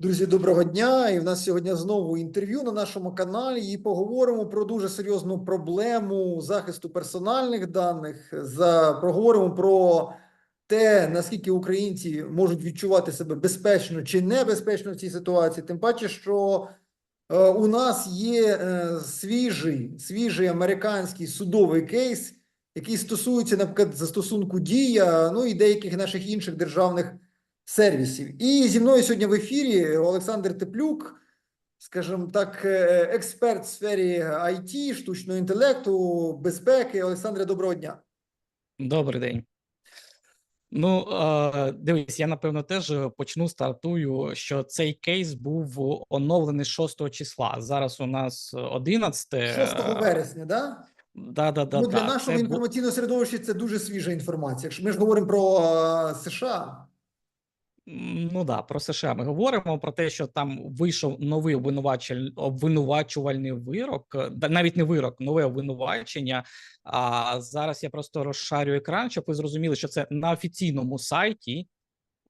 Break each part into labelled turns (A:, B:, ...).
A: Друзі, доброго дня! І в нас сьогодні знову інтерв'ю на нашому каналі. І поговоримо про дуже серйозну проблему захисту персональних даних. За проговоримо про те, наскільки українці можуть відчувати себе безпечно чи небезпечно в цій ситуації. Тим паче, що е, у нас є е, свіжий, свіжий американський судовий кейс, який стосується, наприклад, застосунку дія, ну і деяких наших інших державних сервісів. І зі мною сьогодні в ефірі Олександр Теплюк, скажімо так, е, експерт в сфері IT, штучного інтелекту, безпеки. Олександре, доброго дня.
B: Добрий день. Ну, дивись, я напевно теж почну стартую, що цей кейс був оновлений 6 числа. Зараз у нас 11.
A: 6 вересня, да?
B: Да, да, да,
A: ну, для
B: да.
A: нашого
B: Це бу-
A: інформаційного середовища це дуже свіжа інформація. Якщо ми ж говоримо про США.
B: Ну да, про США ми говоримо про те, що там вийшов новий обвинувачель, обвинувачувальний вирок, е, навіть не вирок, нове обвинувачення. А зараз я просто розшарю екран, щоб ви зрозуміли, що це на офіційному сайті.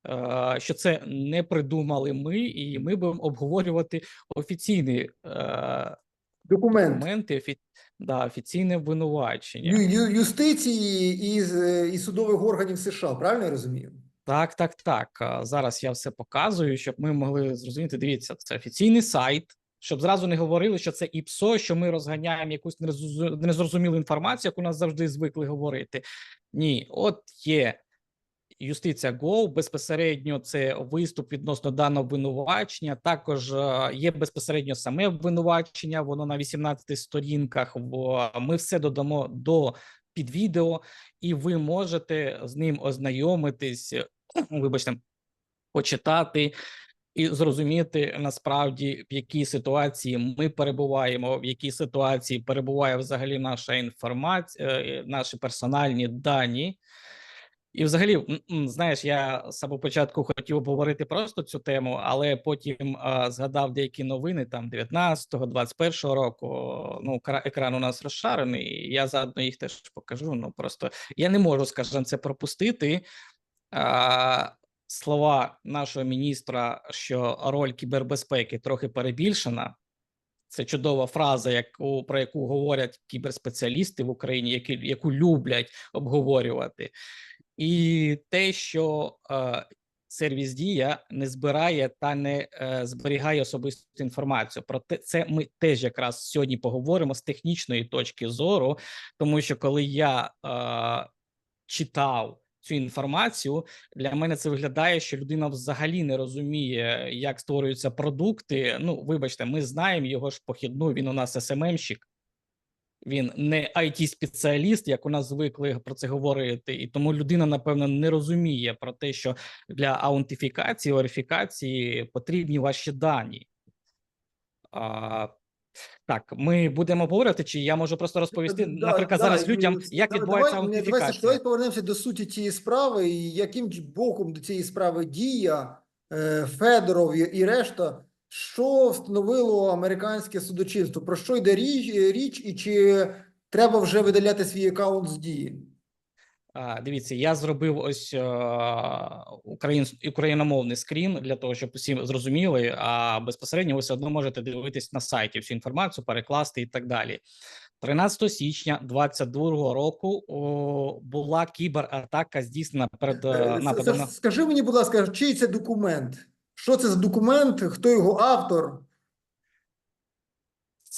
B: е, Що це не придумали ми, і ми будемо обговорювати офіційні е,
A: Документ
B: документи, офі... да, офіційне обвинувачення.
A: ю- ю- юстиції і, і судових органів США, правильно я розумію?
B: Так, так, так. Зараз я все показую, щоб ми могли зрозуміти. Дивіться, це офіційний сайт, щоб зразу не говорили, що це ІПСО, що ми розганяємо якусь незрозумілу інформацію, яку нас завжди звикли говорити. Ні, от є юстиція Go, безпосередньо це виступ відносно даного обвинувачення. Також є безпосередньо саме обвинувачення, воно на 18 сторінках. Ми все додамо до під відео, і ви можете з ним ознайомитись, вибачте, почитати і зрозуміти насправді в якій ситуації ми перебуваємо, в якій ситуації перебуває взагалі наша інформація, е, наші персональні дані. І, взагалі, знаєш, я з початку хотів обговорити просто цю тему, але потім а, згадав деякі новини там 19-го, 21-го року. Ну, кра- екран у нас розшарений, і я заодно їх теж покажу. Ну просто я не можу, скажімо, це пропустити. А, слова нашого міністра, що роль кібербезпеки трохи перебільшена. Це чудова фраза, яку про яку говорять кіберспеціалісти в Україні, які яку люблять обговорювати, і те, що е, сервіс Дія не збирає та не е, зберігає особисту інформацію. Про те, це ми теж якраз сьогодні поговоримо з технічної точки зору, тому що коли я е, читав цю інформацію, для мене це виглядає, що людина взагалі не розуміє, як створюються продукти. Ну, вибачте, ми знаємо його ж похідну. Він у нас СММщик. Він не it спеціаліст, як у нас звикли про це говорити, і тому людина, напевно, не розуміє про те, що для аутентифікації, верифікації потрібні ваші дані. А, так, ми будемо говорити, чи я можу просто розповісти,
A: Да,
B: наприклад,
A: да,
B: зараз
A: і,
B: людям, як
A: да,
B: відбувається
A: давай, Давай,
B: аутентифікація.
A: Саш, давай повернемося до суті цієї справи, і яким боком до цієї справи дія е, Федоров і решта, що встановило американське судочинство? Про що йде річ, річ і чи треба вже видаляти свій аккаунт з дії?
B: Дивіться, я зробив ось е, україн, україномовний скрін для того, щоб усі зрозуміли. А безпосередньо ви все одно можете дивитись на сайті всю інформацію, перекласти і так далі. 13 січня 2022 року о, була кібератака здійснена перед
A: Е,
B: е, нападом.
A: Скажи мені, будь ласка, чий це документ? Що це за документ? Хто його автор?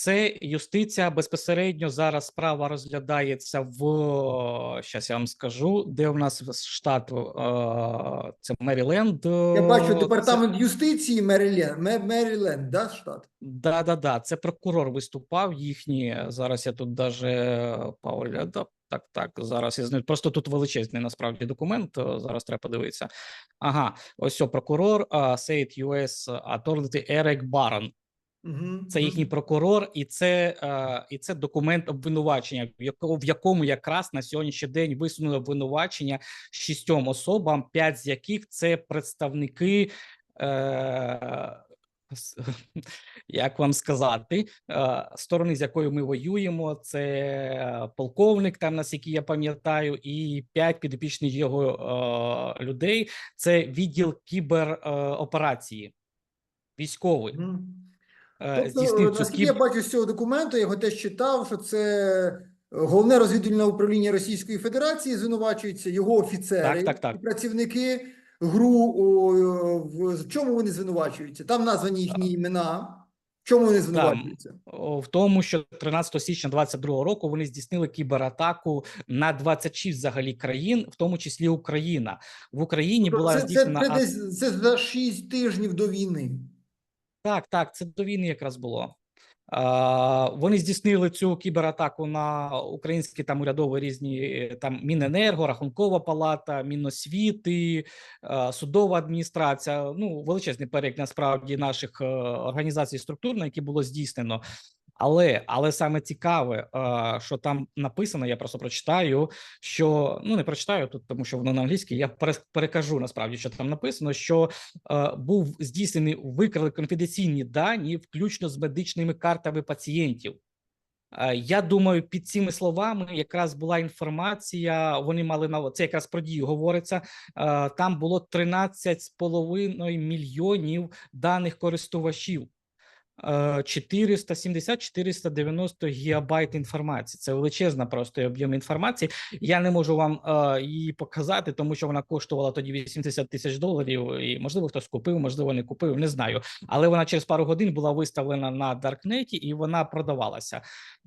B: Це юстиція безпосередньо зараз справа розглядається в щас я вам скажу, де у нас штат е, це Меріленд.
A: Я бачу
B: це-
A: департамент юстиції Меріленд, Ме- Меріленд, да, штат?
B: Да, да, да. Це прокурор виступав їхній. Зараз я тут даже Пауля. Да, так, так. Зараз я знаю. Просто тут величезний насправді документ. е, Зараз треба подивитися. Ага, ось о, прокурор Сейт US Attorney Ерек Барон.
A: Угу.
B: Це їхній прокурор, і це, е, і це документ обвинувачення, в якому, в якому якраз на сьогоднішній день висунули обвинувачення шістьом особам, п'ять з яких це представники. Е, як вам сказати, е, сторони, з якою ми воюємо, це полковник, там наскільки я пам'ятаю, і п'ять підопічних його е, людей. Це відділ кібероперації. військовий,
A: Мгм.
B: е,
A: Тобто,
B: здійснив цю
A: я бачу з цього документу, я його теж читав, що це головне розвідувальне управління Російської Федерації звинувачується, його офіцери
B: Так, так, так.
A: і працівники ГРУ. о, в, чому вони звинувачуються? Там названі їхні імена. В чому вони звинувачуються?
B: В тому, що 13 січня 22 року вони здійснили кібератаку на 26 взагалі країн, в тому числі Україна. В Україні була
A: Тобто це, це,
B: здійснена
A: це,
B: ак-
A: десь це за 6 тижнів до війни.
B: Так, так, це до війни якраз було. Е, вони здійснили цю кібератаку на українські там урядові різні е, там Міненерго, Рахункова палата, Міносвіти, е, судова адміністрація. Ну величезний перелік насправді наших е, організацій структур, на які було здійснено. Але але саме цікаве, що там написано, я просто прочитаю. Що ну не прочитаю тут, тому що воно на англійській. Я перекажу насправді, що там написано, що був здійснений викрали конфіденційні дані, включно з медичними картами пацієнтів. Я думаю, під цими словами якраз була інформація. Вони мали на це якраз про дію говориться. Там було 13,5 мільйонів даних користувачів. Е, 470-490 гігабайт інформації. Це величезна просто об'єм інформації. Я не можу вам е, її показати, тому що вона коштувала тоді 80 тисяч доларів. І можливо хтось купив, можливо, не купив, не знаю. Але вона через пару годин була виставлена на Даркнеті і вона продавалася.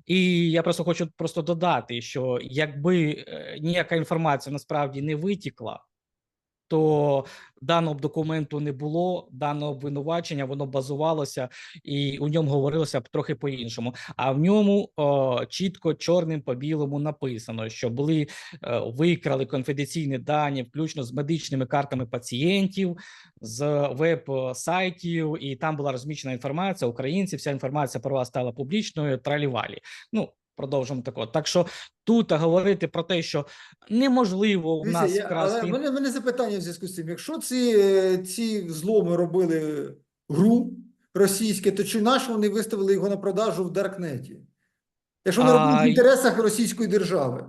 B: І я просто хочу просто додати, що якби е, ніяка інформація насправді не витікла. То даного документу не було, даного обвинувачення, воно базувалося, і у ньому говорилося б трохи по-іншому. А в ньому о, чітко чорним по білому написано, що були е, викрали конфіденційні дані, включно з медичними картами пацієнтів, з веб-сайтів, і там була розміщена інформація. Українці, вся інформація про вас стала публічною. Тралівалі. Ну продовжимо тако. Так що тут говорити про те, що неможливо в нас
A: я,
B: красти...
A: але мене, мене запитання в зв'язку з цим. Якщо ці, е, ці зломи робили гру російське, то чи нащо вони виставили його на продажу в Даркнеті? Якщо вони робили в інтересах Російської держави.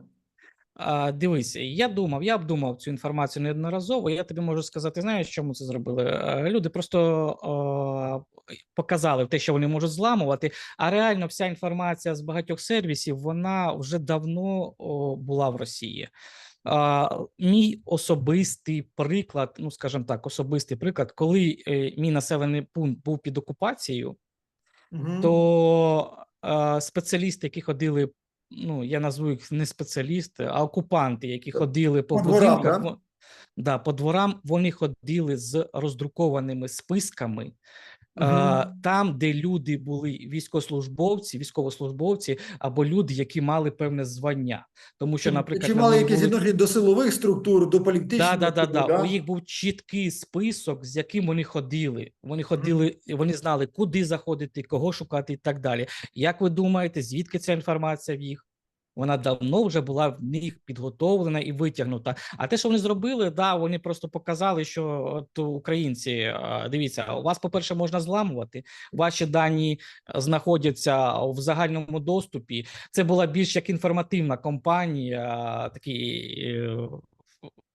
B: А, дивись, я думав, я обдумав цю інформацію неодноразово. Я тобі можу сказати, знаєш, чому це зробили? Е, Люди просто е, показали те, що вони можуть зламувати. А реально, вся інформація з багатьох сервісів вона вже давно о, була в Росії. А, мій особистий приклад, ну скажімо так, особистий приклад, коли е, мій населений пункт був під окупацією,
A: Мгм.
B: то е, спеціалісти, які ходили, ну я назву їх не спеціалісти, а окупанти, які ходили по,
A: По дворам, да?
B: да, по дворам, вони ходили з роздрукованими списками. Е. Там, де люди були військовослужбовці, військовослужбовці або люди, які мали певне звання, тому що, наприклад,
A: чи мали
B: вулиці-
A: відношення до силових структур, до політичних?
B: Да, да, да, да. У їх був чіткий список, з яким вони ходили. Вони ходили, вони знали, куди заходити, кого шукати і так далі. Як ви думаєте, звідки ця інформація в їх? Вона давно вже була в них підготовлена і витягнута. А те, що вони зробили, да, вони просто показали, що от українці, дивіться, у вас, по-перше, можна зламувати. Ваші дані е, знаходяться в загальному доступі. Це була більш як інформативна компанія, такий.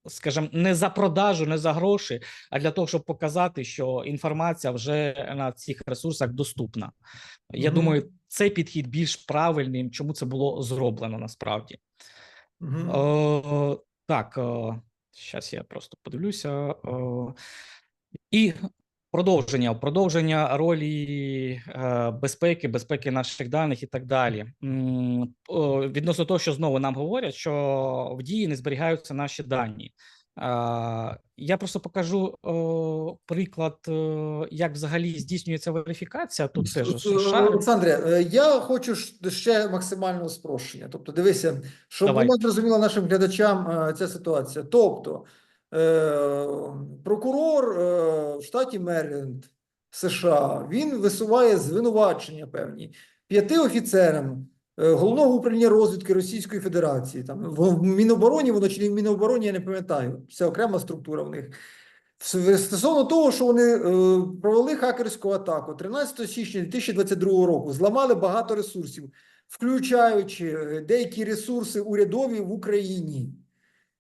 B: Е, скажімо, не за продажу, не за гроші, а для того, щоб показати, що інформація вже на цих ресурсах доступна. Я
A: Мгм.
B: думаю, цей підхід більш правильним, чому це було зроблено насправді.
A: Mm
B: -hmm. о, так, зараз я просто подивлюся. О, і продовження, продовження ролі е, безпеки, безпеки наших даних і так далі. М, о, Відносно того, що знову нам говорять, що в дії не зберігаються наші дані. Е, Я просто покажу о, приклад, е, як взагалі здійснюється верифікація. Тут теж США.
A: Олександре, е, я хочу ще максимального спрощення. Тобто, дивися, щоб
B: Давай.
A: було зрозуміло нашим глядачам е, ця ситуація. Тобто, е, прокурор е, в штаті Мерленд США він висуває звинувачення певні п'яти офіцерам е, головного управління розвідки Російської Федерації. Там в Мінобороні, воно чи не в Мінобороні, я не пам'ятаю. Це окрема структура в них. Стосовно того, що вони е, провели хакерську атаку 13 січня 2022 року, зламали багато ресурсів, включаючи е, деякі ресурси урядові в Україні.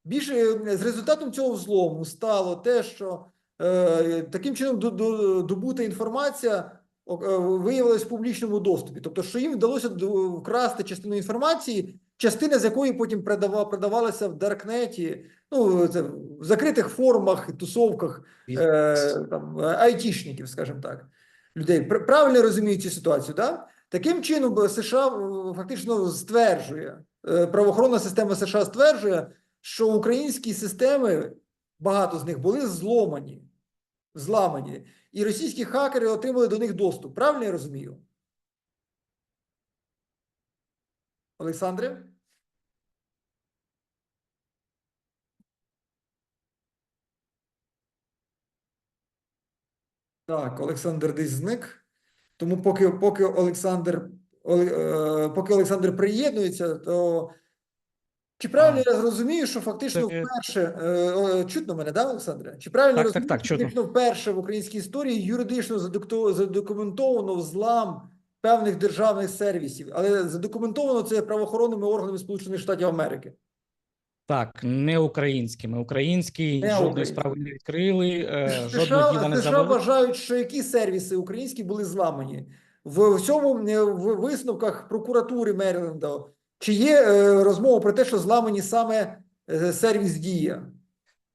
A: Більше е, з результатом цього взлому стало те, що е, таким чином до- до- добута інформація е, виявилась в публічному доступі. Тобто, що їм вдалося вкрасти частину інформації, частина з якої потім продава, продавалася в Даркнеті, ну, це в закритих форумах, тусовках е, там, айтішників, скажімо так, людей. Правильно розуміють цю ситуацію, да? Таким чином, США е, фактично стверджує, правоохоронна система США стверджує, що українські системи, багато з них були зломані, зламані, і російські хакери отримали до них доступ. Правильно я розумію? Олександре? Так, Олександр десь зник. Тому поки, поки Олександр, е, поки Олександр приєднується, то чи правильно я зрозумію, що фактично
B: Це-
A: вперше е, чутно мене, да, Олександре? Чи правильно
B: Так,
A: розумію,
B: так, так,
A: що фактично вперше в українській історії юридично задокументовано взлам певних державних сервісів, але задокументовано це правоохоронними органами Сполучених Штатів Америки.
B: Так, не українськими. Українські жодної справи не відкрили, е, жодного
A: США,
B: діла не
A: США вважають, що які сервіси українські були зламані в цьому в висновках прокуратури Меріленда. Чи є е, розмова про те, що зламані саме е, сервіс Дія?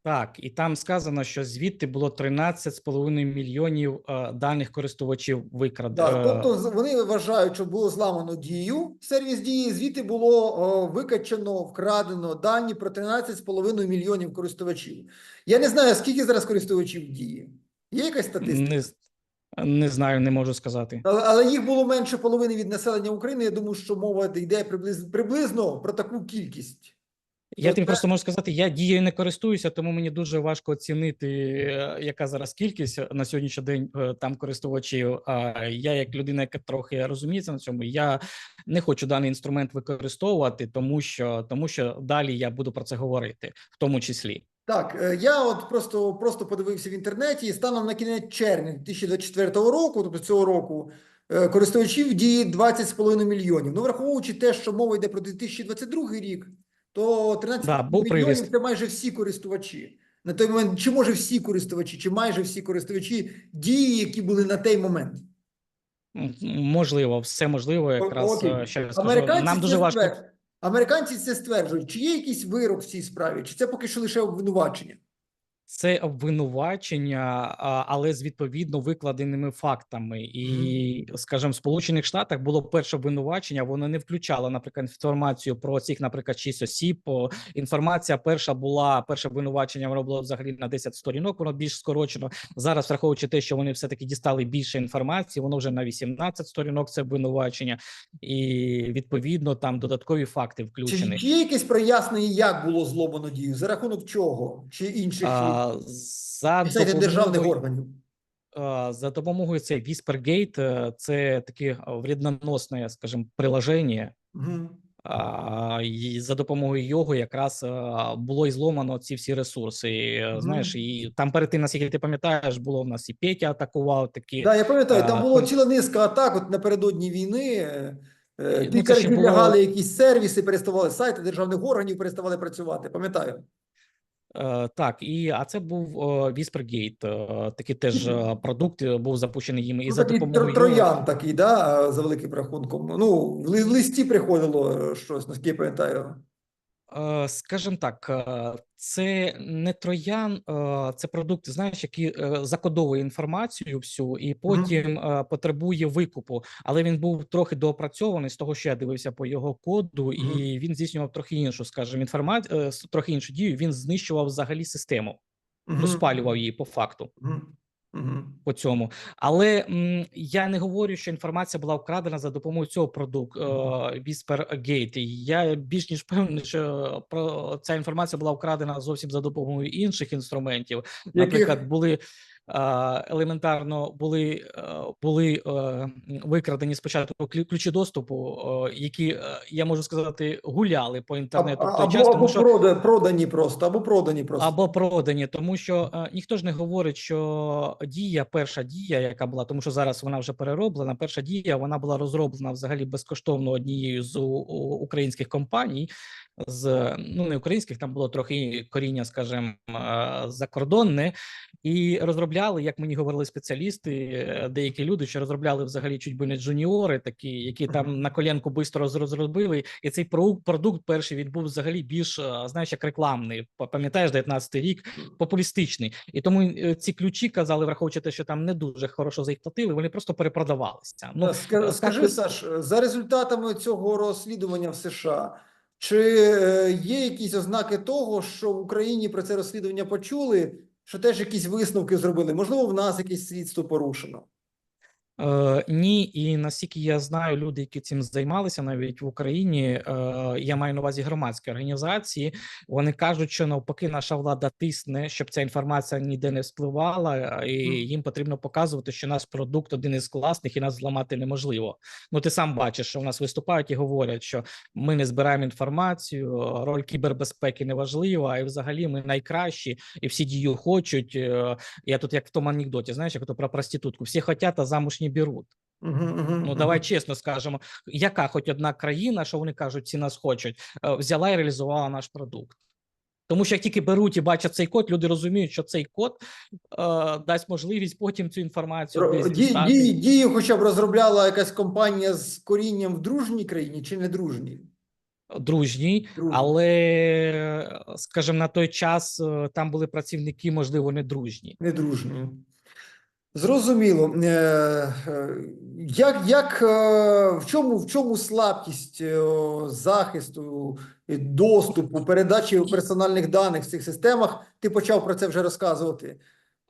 B: Так, і там сказано, що звідти було 13,5 мільйонів е, даних користувачів викрадено.
A: Так, тобто з- вони вважають, що було зламано дію, сервіс дії, звідти було о, викачано, вкрадено дані про 13,5 мільйонів користувачів. Я не знаю, скільки зараз користувачів дії. Є якась статистика?
B: не, не знаю, не можу сказати.
A: Але, але їх було менше половини від населення України. Я думаю, що мова йде приблизно, приблизно про таку кількість.
B: Я тобі просто можу сказати, я дією не користуюся, тому мені дуже важко оцінити, е, яка зараз кількість на сьогоднішній день е, там користувачів. А я, як людина, яка трохи розуміється на цьому, я не хочу даний інструмент використовувати, тому що тому що далі я буду про це говорити, в тому числі.
A: Так, е, я от просто, просто подивився в інтернеті, і станом на кінець червня 2024 року, тобто цього року, е, користувачів діє 20,5 мільйонів. Ну, враховуючи те, що мова йде про 2022 рік, то 13
B: Да,
A: мільйонів
B: приріст.
A: це майже всі користувачі. На той момент, чи може всі користувачі, чи майже всі користувачі дії, які були на той момент.
B: Можливо, все можливо, якраз
A: Окей.
B: ще раз скажу.
A: Американці
B: Нам дуже важко.
A: Американці це стверджують. Чи є якийсь вирок в цій справі, чи це поки що лише обвинувачення?
B: Це обвинувачення, але з відповідно викладеними фактами. І, скажімо, в Сполучених Штатах було перше обвинувачення. Воно не включало, наприклад, інформацію про цих, наприклад, шість осіб. Інформація перша була перше обвинувачення. Воно було взагалі на 10 сторінок. Воно більш скорочено. Зараз, враховуючи те, що вони все таки дістали більше інформації, воно вже на 18 сторінок. Це обвинувачення, і відповідно там додаткові факти включені.
A: чи є якесь прояснення, як було зломано дію? За рахунок чого? Чи інших
B: А, за
A: сайти державних органів?
B: За допомогою цей е, це таке вредноносне, скажімо, приложення.
A: Угу.
B: І за допомогою його якраз було і зломано ці всі ресурси. Е,
A: Мгм.
B: Знаєш, і там перед тим, наскільки ти пам'ятаєш, було в нас і Петя атакував такі.
A: Да, я пам'ятаю, там
B: А,
A: було ціла низка атак от напередодні війни. е, е,
B: Ну, було-
A: якісь сервіси, переставали сайти державних органів, переставали працювати. Пам'ятаю.
B: Е, Так, і а це був Віспергейт, е, такий теж е, продукт е, був запущений їм, і
A: Ну,
B: за допомогою
A: троян такий, да, за великим рахунком. Ну, в листі приходило е, щось, наскільки я пам'ятаю.
B: Е, Скажімо так, е, це не троян, е, це продукт, знаєш, який закодовує інформацію всю і потім е, потребує викупу. Але він був трохи доопрацьований з того, що я дивився по його коду, і він здійснював трохи іншу, скажімо, інформацію, трохи іншу дію. Він знищував взагалі систему, розпалював її по факту.
A: Мгм. Мгм.
B: по цьому. Але м, я не говорю, що інформація була вкрадена за допомогою цього продукту е, Whispergate. Я більш ніж певний, що про ця інформація була вкрадена зовсім за допомогою інших інструментів. Наприклад, були. Елементарно були е, були е, викрадені спочатку ключі доступу, які е, я можу сказати гуляли по
A: А-
B: інтернету в той
A: Або,
B: час, тому
A: або
B: що
A: продані просто, або продані просто.
B: або продані, тому що ніхто ж не говорить, що дія, перша дія, яка була, тому що зараз вона вже перероблена. Перша дія вона була розроблена взагалі безкоштовно однією з українських компаній. З ну не українських, там було трохи коріння, скажімо, закордонне, І розробляли, як мені говорили спеціалісти, е, деякі люди, що розробляли взагалі чуть би не джуніори, такі, які там на коленку швидко роз- розробили. І цей про- продукт перший він був взагалі більш, е, знаєш, як рекламний. Пам'ятаєш, 19-й рік популістичний. І тому е, ці ключі казали, враховуючи те, що там не дуже хорошо за їх платили, вони просто перепродавалися. Ну
A: Е, ска-
B: так
A: Саш, за результатами цього розслідування в США, чи є якісь ознаки того, що в Україні про це розслідування почули, що теж якісь висновки зробили? Можливо, в нас якесь слідство порушено?
B: Е, ні, і наскільки я знаю, люди, які цим займалися навіть в Україні, е, я маю на увазі громадські організації. Вони кажуть, що навпаки, наша влада тисне, щоб ця інформація ніде не вспливала, е, і їм потрібно показувати, що наш продукт один із класних і нас зламати неможливо. Ну ти сам бачиш, що в нас виступають і говорять, що ми не збираємо інформацію, роль кібербезпеки не важлива, і взагалі ми найкращі, і всі дію хочуть. Е, Я тут як в тому анекдоті, знаєш, як то про проститутку. Всі хотять, а замуж не беруть.
A: Мгм, мгм,
B: Ну давай чесно скажемо, яка хоч одна країна, що вони кажуть, всі нас хочуть, е, взяла і реалізувала наш продукт. Тому що як тільки беруть і бачать цей код, люди розуміють, що цей код е, дасть можливість потім цю інформацію десь
A: ді-
B: дістати.
A: ді- Дію хоча б розробляла якась компанія з корінням в дружній країні чи не дружній?
B: дружній,
A: Дружній.
B: але, скажімо, на той час е, там були працівники, можливо, не дружні.
A: Недружньою. Зрозуміло. Е, е, Як, як, е, в чому, в чому слабкість захисту, доступу, передачі персональних даних в цих системах? Ти почав про це вже розказувати.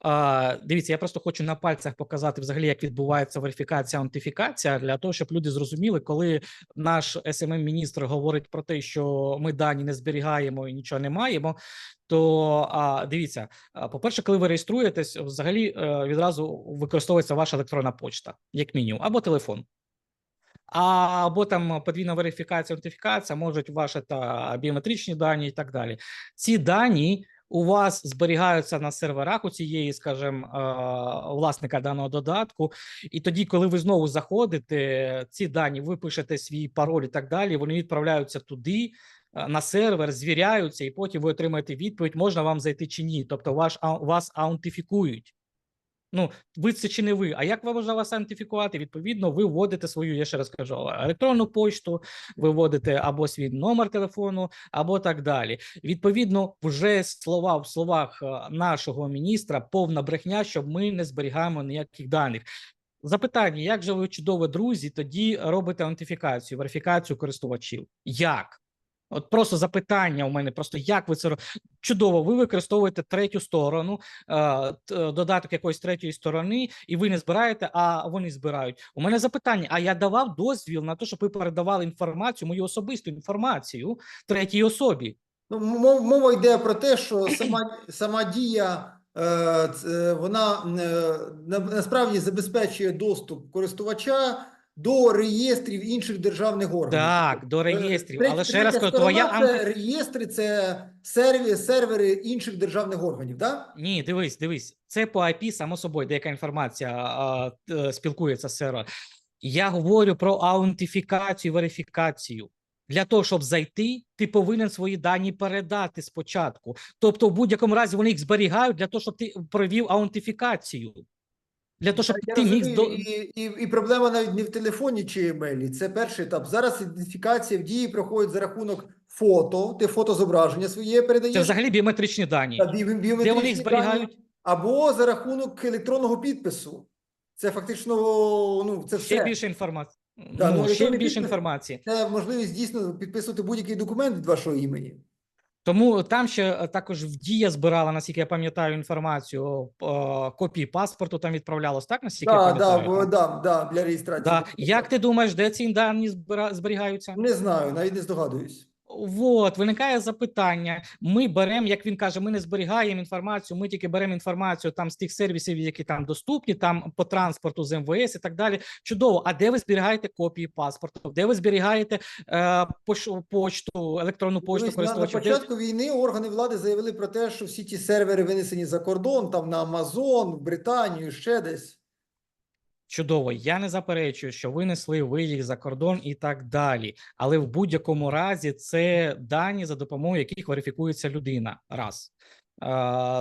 B: А, дивіться, я просто хочу на пальцях показати взагалі, як відбувається верифікація, аутентифікація, для того, щоб люди зрозуміли, коли наш смм міністр говорить про те, що ми дані не зберігаємо і нічого не маємо. То а, дивіться, по-перше, коли ви реєструєтесь, взагалі е, відразу використовується ваша електронна почта, як мінімум, або телефон. А, або там подвійна верифікація, аутентифікація, можуть ваші та біометричні дані і так далі. Ці дані у вас зберігаються на серверах у цієї, скажімо, власника даного додатку. І тоді, коли ви знову заходите, ці дані, ви пишете свій пароль і так далі, вони відправляються туди. Е, На сервер звіряються, і потім ви отримаєте відповідь, можна вам зайти чи ні. Тобто ваш вас аутентифікують. Ну, ви це чи не ви. А як ви можна вас аутентифікувати? Відповідно, ви вводите свою, я ще раз кажу, електронну почту, ви вводите або свій номер телефону, або так далі. Відповідно, вже слова в словах е, нашого міністра повна брехня, що ми не зберігаємо ніяких даних. Запитання: як же ви чудові друзі, тоді робите аутентифікацію, верифікацію користувачів? Як? От просто запитання у мене, просто як ви це чудово? Ви використовуєте третю сторону, е, додаток якоїсь третьої сторони, і ви не збираєте, а вони збирають. У мене запитання: а я давав дозвіл на те, щоб ви передавали інформацію, мою особисту інформацію третій особі?
A: Ну, мов- мова йде про те, що сама, сама дія е, вона е, насправді забезпечує доступ користувача до реєстрів інших державних органів.
B: Так, до
A: Е,
B: реєстрів.
A: третя-
B: Але ще раз кажу, твоя
A: це реєстри, це серві, сервери інших державних органів, так?
B: Ні, дивись, дивись. Це по IP, само собою, деяка інформація а, т- спілкується з сервером. Я говорю про аутентифікацію, верифікацію. Для того, щоб зайти, ти повинен свої дані передати спочатку. Тобто, в будь-якому разі вони їх зберігають для того, щоб ти провів аутентифікацію. Для того, щоб
A: Я
B: ти міг здо...
A: і, і, і проблема навіть не в телефоні чи емейлі. Це перший етап. Зараз ідентифікація в дії проходить за рахунок фото. Ти фотозображення своє передаєш.
B: це взагалі біометричні дані.
A: та бі- біометричні
B: Де вони їх
A: дані,
B: зберігають?
A: або за рахунок електронного підпису. Це фактично ну це
B: Ще
A: все.
B: більше інформації.
A: Да, ну,
B: ну, ще більше
A: підпис-
B: інформації.
A: Це можливість дійсно підписувати будь-який документ від вашого імені.
B: Тому там ще е, також в Дія збирала, наскільки я пам'ятаю, інформацію копії паспорту там відправлялось, так наскільки я пам'ятаю?
A: да, да, да, для реєстрації.
B: Да. Як ти думаєш, де ці дані зберігаються?
A: Не знаю, навіть не здогадуюсь.
B: Вот, виникає запитання. Ми беремо, як він каже, ми не зберігаємо інформацію, ми тільки беремо інформацію там з тих сервісів, які там доступні, там по транспорту з МВС і так далі. Чудово. А де ви зберігаєте копії паспорту? Де ви зберігаєте е, почту, електронну почту
A: Дивись, на, початку війни органи влади заявили про те, що всі ті сервери винесені за кордон, там на Амазон, в Британію, ще десь.
B: Чудово, я не заперечую, що винесли ви за кордон і так далі. Але в будь-якому разі це дані, за допомогою яких верифікується людина. Раз.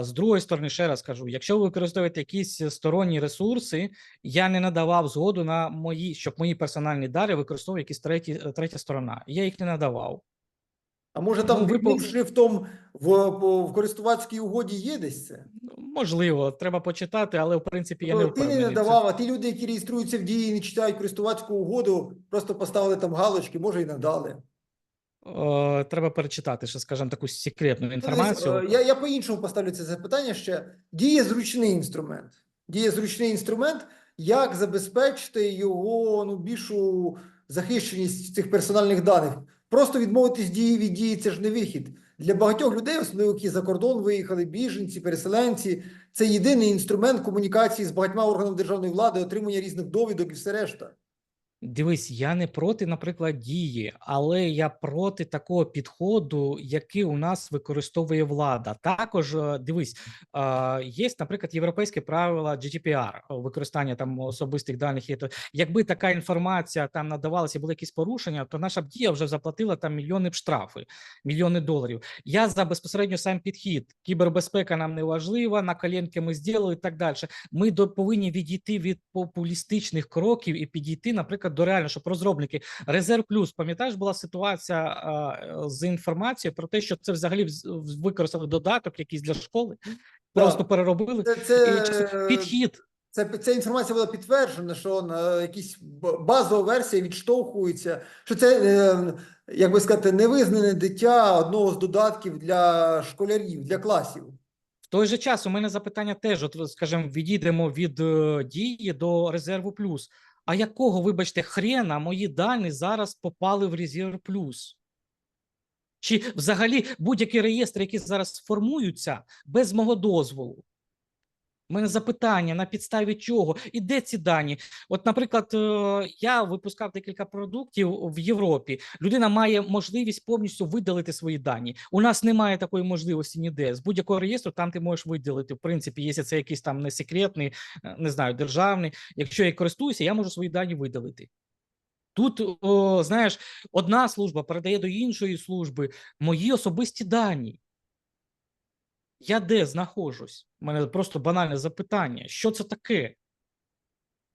B: З другої сторони, ще раз кажу: якщо ви використовуєте якісь сторонні ресурси, я не надавав згоду на мої, щоб мої персональні дари використовували якісь треті, третя сторона. Я їх не надавав.
A: А може там
B: Ну, ви
A: шрифтом в, в користувацькій угоді є десь це?
B: Можливо, треба почитати, але в принципі я не
A: Тобто ти не надавав, а ті люди, які реєструються в дії і не читають користувацьку угоду, просто поставили там галочки, може і надали.
B: Е, Треба перечитати, ще, скажімо, таку секретну
A: Ну,
B: інформацію.
A: е, Я, я по-іншому поставлю це запитання ще. Діє зручний інструмент. Діє зручний інструмент, як забезпечити його ну, більшу захищеність цих персональних даних. Просто відмовитись дії від дії це ж не вихід. Для багатьох людей, особливо які за кордон виїхали, біженці, переселенці, це єдиний інструмент комунікації з багатьма органами державної влади, отримання різних довідок і все решта.
B: Дивись, я не проти, наприклад, дії, але я проти такого підходу, який у нас використовує влада. Також е, дивись, є, наприклад, європейські правила GDPR, використання там особистих даних. Якби така інформація там надавалася, були якісь порушення, то наша б дія вже заплатила там мільйони б штрафи, мільйони доларів. Я за безпосередньо сам підхід. Кібербезпека нам не важлива, на коленки ми зробили і так далі. Ми повинні відійти від популістичних кроків і підійти, наприклад, до реально, щоб розробники резерв плюс. Пам'ятаєш, була ситуація а, з інформацією про те, що це взагалі вз- вз- використали додаток якийсь для школи, просто переробили.
A: Це,
B: І
A: це,
B: чесно, підхід.
A: Це, ця інформація була підтверджена, що на якісь базова версія відштовхується, що це, е, як би сказати, невизнане дитя одного з додатків для школярів, для класів.
B: В той же час у мене запитання теж, от, скажімо, відійдемо від е, дії до резерву плюс. А якого, вибачте, хрена мої дані зараз попали в резерв плюс? Чи взагалі будь-які реєстри, які зараз формуються без мого дозволу? У мене запитання на підставі чого і де ці дані? От, наприклад, е, я випускав декілька продуктів в Європі. Людина має можливість повністю видалити свої дані. У нас немає такої можливості ніде. З будь-якого реєстру там ти можеш видалити. В принципі, якщо це якийсь там не секретний, е, не знаю, державний. Якщо я користуюся, я можу свої дані видалити. Тут, о, знаєш, одна служба передає до іншої служби мої особисті дані. Я де знаходжусь? У мене просто банальне запитання. Що це таке?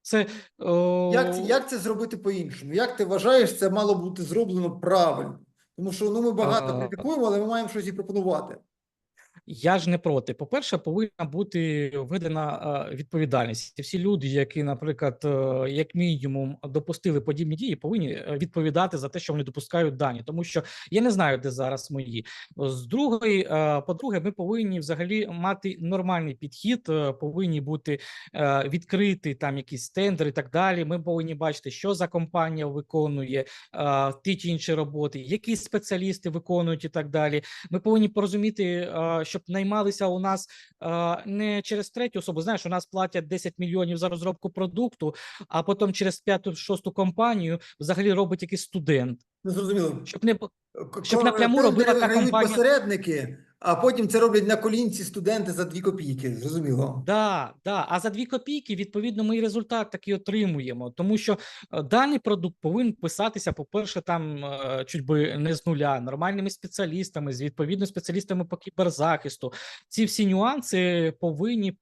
B: Це. О...
A: Як, це- як це зробити по-іншому? Як ти вважаєш, це мало бути зроблено правильно? Тому що ну, ми багато
B: А.
A: критикуємо, але ми маємо щось і пропонувати.
B: Я ж не проти. По-перше, повинна бути введена е, відповідальність. Всі люди, які, наприклад, е, як мінімум допустили подібні дії, повинні е, відповідати за те, що вони допускають дані, тому що я не знаю, де зараз мої. З другої, по-друге, ми повинні взагалі мати нормальний підхід, повинні бути відкриті там якісь тендери і так далі. Ми повинні бачити, що за компанія виконує ті чи інші роботи, які спеціалісти виконують і так далі. Ми повинні порозуміти, щоб наймалися у нас е, не через третю особу. Знаєш, у нас платять 10 мільйонів за розробку продукту, а потім через п'яту шосту компанію взагалі робить якийсь студент.
A: Не зрозуміло.
B: Щоб не Щоб напряму робила та компанія.
A: посередники, а потім це роблять на колінці студенти за дві копійки. Зрозуміло.
B: Да, да. А за дві копійки, відповідно, ми і результат такий отримуємо. Тому що е, даний продукт повинен писатися, по-перше, там е, чуть би не з нуля, нормальними спеціалістами, з відповідно спеціалістами по кіберзахисту. Ці всі нюанси повинні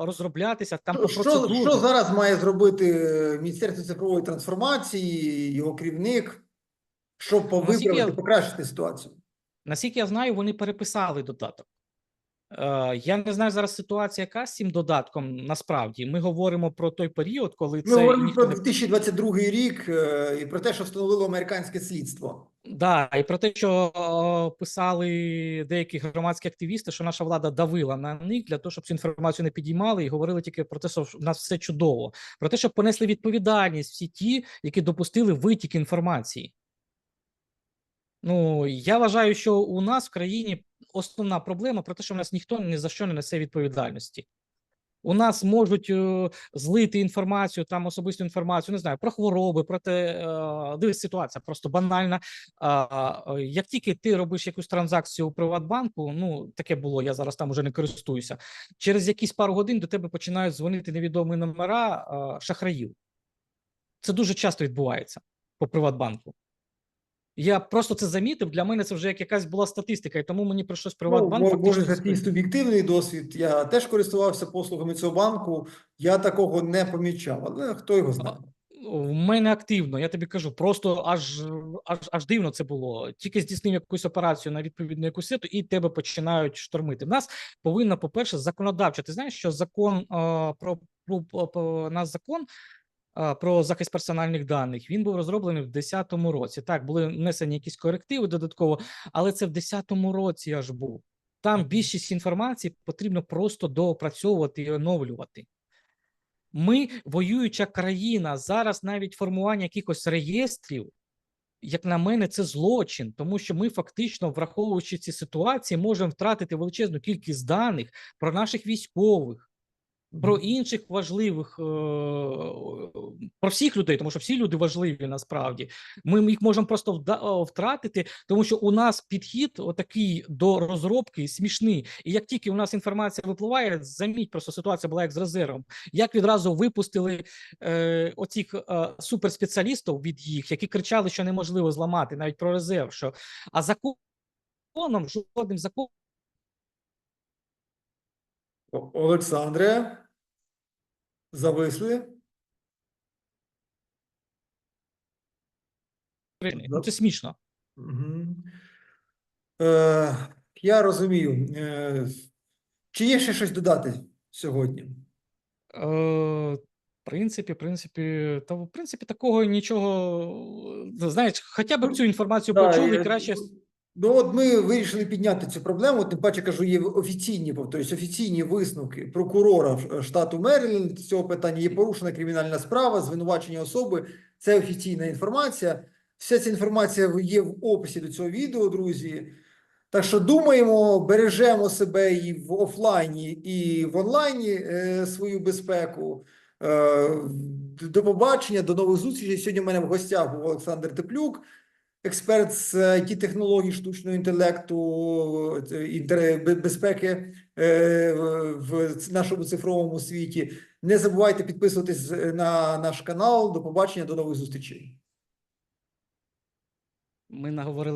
B: розроблятися там по
A: Що,
B: процедурі.
A: що зараз має зробити е, Міністерство цифрової трансформації, його керівник, щоб виправити, покращити ситуацію?
B: Наскільки я знаю, вони переписали додаток. Е, Я не знаю зараз ситуація, яка з цим додатком насправді. Ми говоримо про той період, коли
A: Ми
B: це
A: говоримо
B: ніхто
A: про
B: не
A: 2022 рік е, і про те, що встановило американське слідство.
B: Да, і про те, що е, писали деякі громадські активісти, що наша влада давила на них для того, щоб цю інформацію не підіймали, і говорили тільки про те, що в нас все чудово, про те, щоб понесли відповідальність всі ті, які допустили витік інформації. Ну я вважаю, що у нас в країні основна проблема про те, що в нас ніхто ні за що не несе відповідальності. У нас можуть е, злити інформацію, там особисту інформацію, не знаю, про хвороби, про те, е, дивись, ситуація просто банальна. Як тільки ти робиш якусь транзакцію у Приватбанку, ну таке було, я зараз там уже не користуюся. Через якісь пару годин до тебе починають дзвонити невідомі номера шахраїв. Це дуже часто відбувається по Приватбанку. Я просто це замітив. Для мене це вже як якась була статистика, і тому мені прийшлось
A: Ну,
B: Приватбанк фактично.
A: може, це твій суб'єктивний досвід. Я теж користувався послугами цього банку. Я такого не помічав, але хто його знає.
B: В мене активно, я тобі кажу, просто аж аж аж дивно це було. Тільки здійснив якусь операцію на відповідну якусь сету, і тебе починають штормити. В нас повинна, по-перше, законодавчо. Ти знаєш, що закон е, про, про, про, про наш закон. Про захист персональних даних він був розроблений в 2010 році. Так, були внесені якісь корективи додатково, але це в 2010 році аж був. Там більшість інформації потрібно просто доопрацьовувати і оновлювати. Ми воююча країна. Зараз навіть формування якихось реєстрів, як на мене, це злочин, тому що ми фактично, враховуючи ці ситуації, можемо втратити величезну кількість даних про наших військових, про інших важливих, е, про всіх людей, тому що всі люди важливі насправді. Ми їх можемо просто вда- втратити, тому що у нас підхід отакий до розробки смішний. І як тільки у нас інформація випливає, заміть, просто ситуація була як з резервом. Як відразу випустили е, оцих е, суперспеціалістів від їх, які кричали, що неможливо зламати навіть про резерв. Що а законом жодним законом.
A: Олександре, зависли.
B: Ну, це смішно.
A: Мгм. Е, я розумію. Е, чи є ще щось додати сьогодні?
B: Е, в принципі, в принципі, та в принципі такого нічого. е, Знаєш, хоча б цю інформацію
A: Да,
B: почули,
A: я-
B: краще.
A: Ну, от ми вирішили підняти цю проблему. Тим паче кажу, є офіційні, повторюсь, офіційні висновки прокурора штату Меріленд з цього питання. Є порушена кримінальна справа, звинувачення особи. Це офіційна інформація. Вся ця інформація є в описі до цього відео, друзі. Так що думаємо, бережемо себе і в офлайні, і в онлайні е, свою безпеку. Е, до побачення, до нових зустрічей. Сьогодні в мене в гостях був Олександр Теплюк, експерт з it технологій штучного інтелекту, е, безпеки е, в нашому цифровому світі. Не забувайте підписуватись на наш канал. До побачення, до нових зустрічей.
B: Ми наговорили.